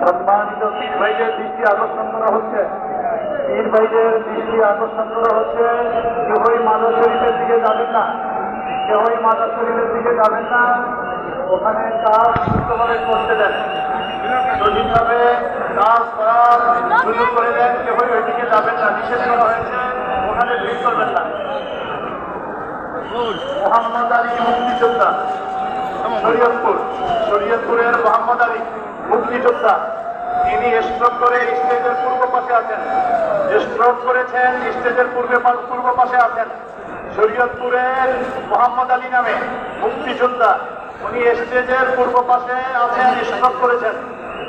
সম্মানিত পীর ভাইদের দৃষ্টি আকর্ষণ করা হচ্ছে। পীর ভাইদের দৃষ্টি আকর্ষণ করা হচ্ছে কেউই মাদার শরীফের দিকে যাবেন না। কেউই মাদার শরীফের দিকে যাবেন না। ওখানে কাজ সুস্থভাবে করতে দেন। সঠিকভাবে কাজ করার সুযোগ করে দেন কেউই যাবেন না। নিষেধ করা হয়েছে, ওখানে ভিড় করবেন না। মোহাম্মদ আলী মুক্তিযোদ্ধা শরীয়তপুর, শরীয়তপুরের মোহাম্মদ আলী। মুক্তিযোদ্ধা, তিনি স্ট্রোক করে স্টেজের পূর্ব পাশে আছেন। স্ট্রোক করেছেন স্টেজের পূর্বে পূর্ব পাশে আছেন। শরীয়তপুরের মোহাম্মদ আলী নামে মুক্তিযোদ্ধা, উনি স্টেজের পূর্ব পাশে আছেন, স্ট্রোক করেছেন।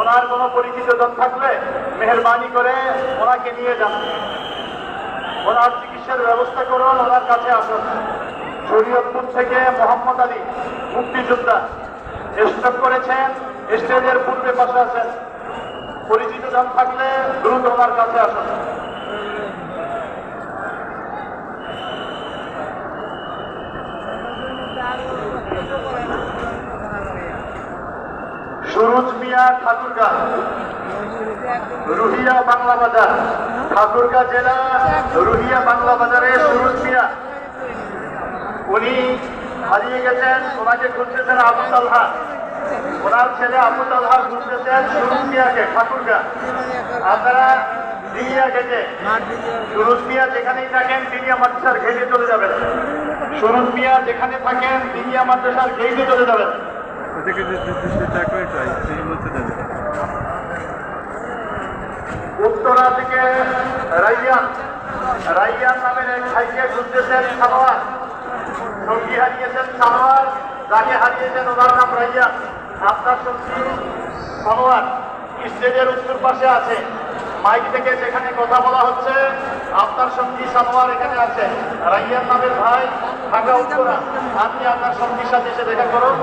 ওনার কোনো পরিচিত জন থাকলে মেহরবানি করে ওনাকে নিয়ে যান। ওনার চিকিৎসার ব্যবস্থা করুন, ওনার কাছে আসুন। শরীয়তপুর থেকে মোহাম্মদ আলী মুক্তিযোদ্ধা, স্ট্রোক করেছেন স্টেজের পূর্বে পাশে আছেন। পরিচিত জন থাকলে দ্রুত ওনার কাছে আসুন। সুরজ মিয়া ঠাকুরগা। রুহিয়া বাংলা বাজার। ঠাকুরগা জেলা রুহিয়া বাংলা বাজারে সুরজ মিয়া। উনি হারিয়ে গেছেন ওনাকে খুঁজতেছেন আবু তালহা। ওনার ছেলে আবু তালহা খুঁজতেছেন সুরজ মিয়াকে ঠাকুরগা। আপনারা মিয়া যেখানেই থাকেন দিনিয়া মাদ্রাসার ঘেটে চলে যাবেন। সুরজ মিয়া যেখানে থাকেন মাদ্রাসার ঘেটে চলে যাবেন। উত্তরা থেকে রাইয়ান রাইয়ান নামের এক ভাইকে খুঁজতেছেন সানোয়ার সঙ্গী হারিয়েছেন সানোয়ার যাকে হারিয়েছেন ওনার নাম রাইয়ান আপনার সঙ্গী সানোয়ার স্টেজের উত্তর পাশে আছে। মাইক থেকে যেখানে কথা বলা হচ্ছে, আপনার সঙ্গী সানোয়ার এখানে আছে। রাইয়ার নামের ভাই ঢাকা উত্তরা। আপনি আপনার সঙ্গীর সাথে এসে দেখা করুন।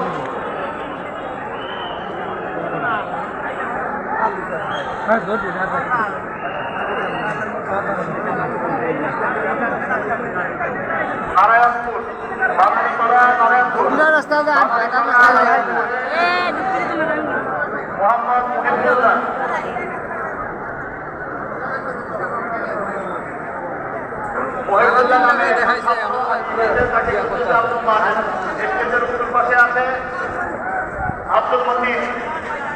নারায়ণপুর বাঙালিপাড়া নারায়ণপুর রাস্তা যান রাস্তা যান মোহাম্মদ মুহিবুল্লাহ মহিবুল্লাহ নামে তাকে খুঁজতে আব্দুল মতিন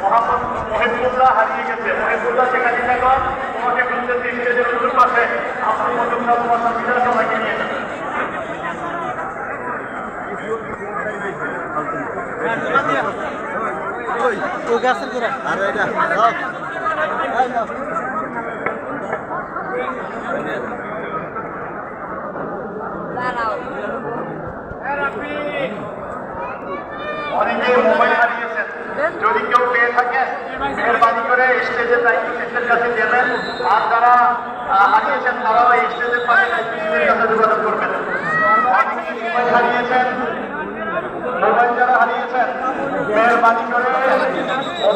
মোহাম্মদ মহিবুল্লাহ হারিয়ে গেছে মহিবুল্লাহ সেখানে থাকো তোমাকে খুঁজতেছি স্টেজের উত্তর পাশে আব্দুল মতিন তোমার সংবিধান সবাইকে নিয়ে যাবে ওই গাছের গোড়া আর এটা অনেকে মোবাইল হারিয়েছেন। যদি কেউ পেয়ে থাকেন মেহরবানি করে দায়িত্বের কাছে দেবেন আর যারা হারিয়েছেন তারাও এই স্টেজের পাশে কাছে যোগাযোগ করবেন অনেকে মোবাইল হারিয়েছেন মোবাইল যারা হারিয়েছেন মেহরবানি করে মোবাইল পেয়ে থাকলে স্টেজের দায়িত্বের কাছে দিয়ে যাবেন আর যারা হারিয়েছেন তারাও যোগাযোগ করবেন বলতে না বলতেন যে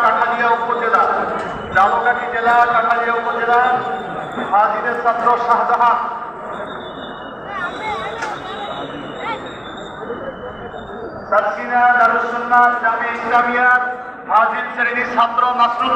জালকাঠি জেলা কাঠালিয়া উপজেলা, হাজিদের ছাত্র শাহজাহান। সাতকিনা দারুসুন্নাহ জামে ইসলামিয়ার হাজির শ্রেণির ছাত্র নাসরুল